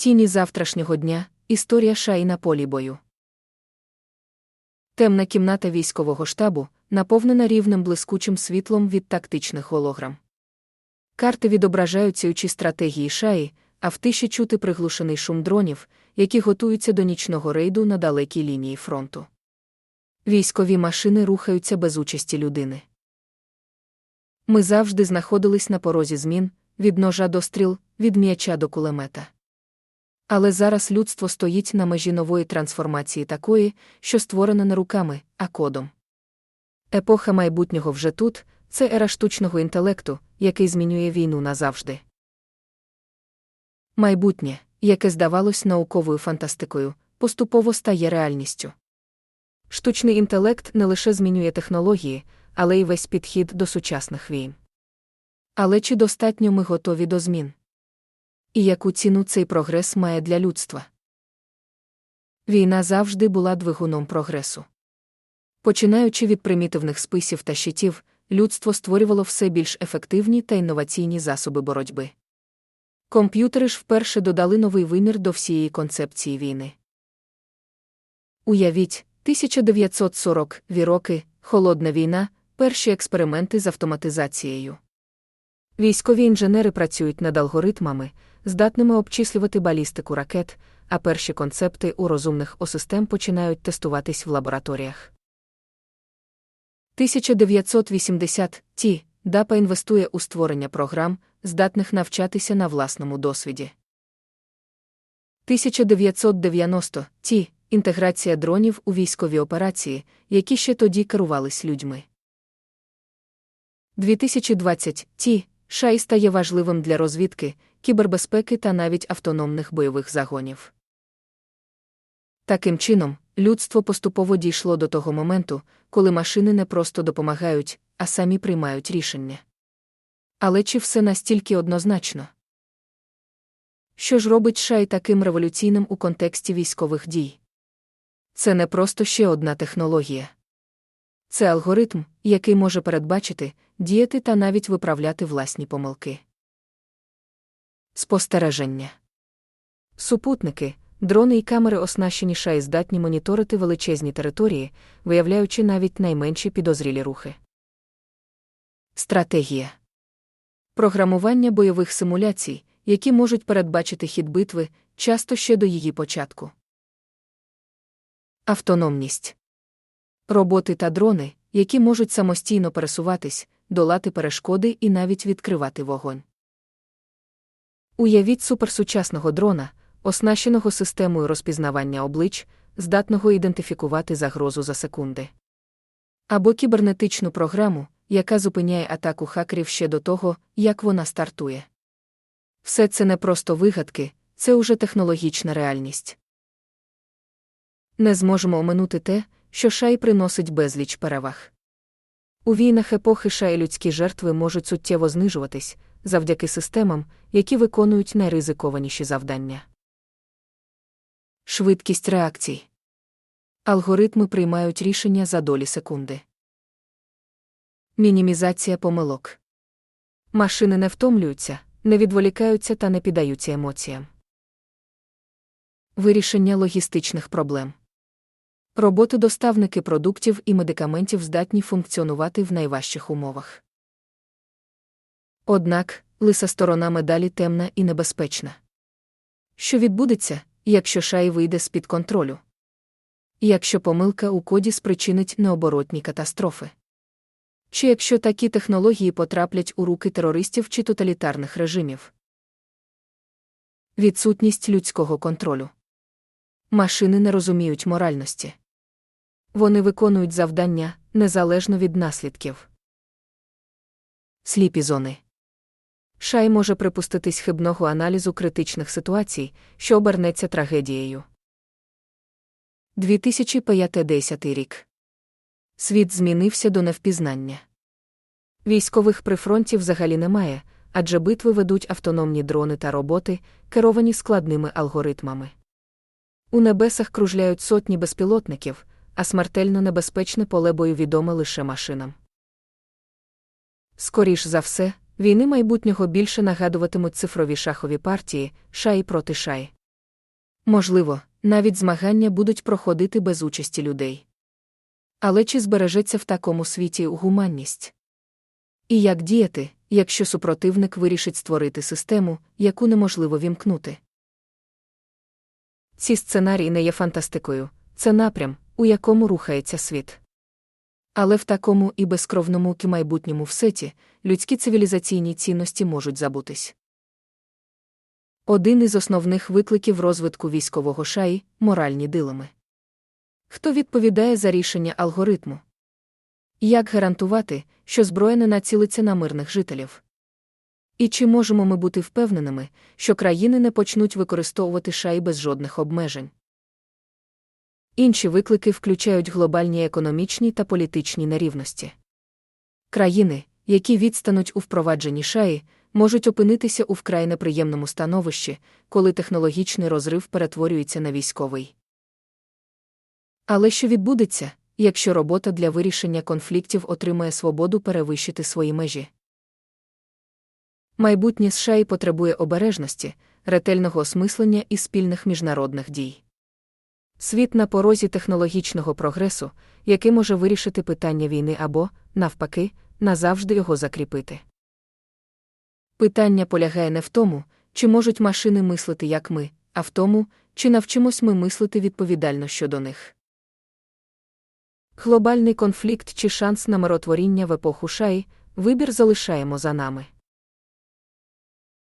Тіні завтрашнього дня історія шаї на полі бою. Темна кімната військового штабу, наповнена рівним блискучим світлом від тактичних голограм. Карти відображають сіючі стратегії шаї, а в тиші чути приглушений шум дронів, які готуються до нічного рейду на далекій лінії фронту. Військові машини рухаються без участі людини. Ми завжди знаходились на порозі змін від ножа до стріл, від м'яча до кулемета. Але зараз людство стоїть на межі нової трансформації такої, що створена не руками, а кодом. Епоха майбутнього вже тут це ера штучного інтелекту, який змінює війну назавжди. Майбутнє, яке здавалось науковою фантастикою, поступово стає реальністю. Штучний інтелект не лише змінює технології, але й весь підхід до сучасних війн. Але чи достатньо ми готові до змін? І яку ціну цей прогрес має для людства? Війна завжди була двигуном прогресу. Починаючи від примітивних списів та щитів, людство створювало все більш ефективні та інноваційні засоби боротьби. Комп'ютери ж вперше додали новий вимір до всієї концепції війни. Уявіть, 1940 ві роки, холодна війна, перші експерименти з автоматизацією. Військові інженери працюють над алгоритмами, здатними обчислювати балістику ракет, а перші концепти у розумних осистем починають тестуватись в лабораторіях. 1980 ті DAPA інвестує у створення програм, здатних навчатися на власному досвіді. 1990 ті інтеграція дронів у військові операції, які ще тоді керувались людьми. 2020 ті шай стає важливим для розвідки, кібербезпеки та навіть автономних бойових загонів. Таким чином, людство поступово дійшло до того моменту, коли машини не просто допомагають, а самі приймають рішення. Але чи все настільки однозначно? Що ж робить шай таким революційним у контексті військових дій? Це не просто ще одна технологія. Це алгоритм, який може передбачити, діяти та навіть виправляти власні помилки. Спостереження. Супутники, дрони і камери оснащені шай здатні моніторити величезні території, виявляючи навіть найменші підозрілі рухи. Стратегія програмування бойових симуляцій, які можуть передбачити хід битви, часто ще до її початку. Автономність роботи та дрони, які можуть самостійно пересуватись, долати перешкоди і навіть відкривати вогонь. Уявіть суперсучасного дрона, оснащеного системою розпізнавання облич, здатного ідентифікувати загрозу за секунди. Або кібернетичну програму, яка зупиняє атаку хакерів ще до того, як вона стартує. Все це не просто вигадки, це уже технологічна реальність. Не зможемо оминути те, що шай приносить безліч переваг. У війнах епохи шай людські жертви можуть суттєво знижуватись завдяки системам, які виконують найризикованіші завдання. Швидкість реакцій. Алгоритми приймають рішення за долі секунди. Мінімізація помилок. Машини не втомлюються, не відволікаються та не піддаються емоціям. Вирішення логістичних проблем. Роботи-доставники продуктів і медикаментів здатні функціонувати в найважчих умовах. Однак, лиса сторона медалі темна і небезпечна. Що відбудеться, якщо шай вийде з під контролю? Якщо помилка у коді спричинить необоротні катастрофи? Чи якщо такі технології потраплять у руки терористів чи тоталітарних режимів? Відсутність людського контролю. Машини не розуміють моральності. Вони виконують завдання незалежно від наслідків. Сліпі зони. Шай може припуститись хибного аналізу критичних ситуацій, що обернеться трагедією. 2050 рік. Світ змінився до невпізнання. Військових прифронтів взагалі немає, адже битви ведуть автономні дрони та роботи, керовані складними алгоритмами. У небесах кружляють сотні безпілотників, а смертельно небезпечне поле бою відоме лише машинам. Скоріш за все, війни майбутнього більше нагадуватимуть цифрові шахові партії, шаї проти шаї. Можливо, навіть змагання будуть проходити без участі людей. Але чи збережеться в такому світі гуманність? І як діяти, якщо супротивник вирішить створити систему, яку неможливо вімкнути? Ці сценарії не є фантастикою, це напрям, у якому рухається світ. Але в такому і безкровному і майбутньому всеті людські цивілізаційні цінності можуть забутись. Один із основних викликів розвитку військового шаї моральні дилеми. Хто відповідає за рішення алгоритму? Як гарантувати, що зброя не націлиться на мирних жителів? І чи можемо ми бути впевненими, що країни не почнуть використовувати шаї без жодних обмежень? Інші виклики включають глобальні економічні та політичні нерівності. Країни, які відстануть у впровадженні шаї, можуть опинитися у вкрай неприємному становищі, коли технологічний розрив перетворюється на військовий. Але що відбудеться, якщо робота для вирішення конфліктів отримає свободу перевищити свої межі? Майбутнє США і потребує обережності, ретельного осмислення і спільних міжнародних дій. Світ на порозі технологічного прогресу, який може вирішити питання війни або, навпаки, назавжди його закріпити. Питання полягає не в тому, чи можуть машини мислити як ми, а в тому, чи навчимось ми мислити відповідально щодо них. Глобальний конфлікт чи шанс на миротворіння в епоху шаї вибір залишаємо за нами.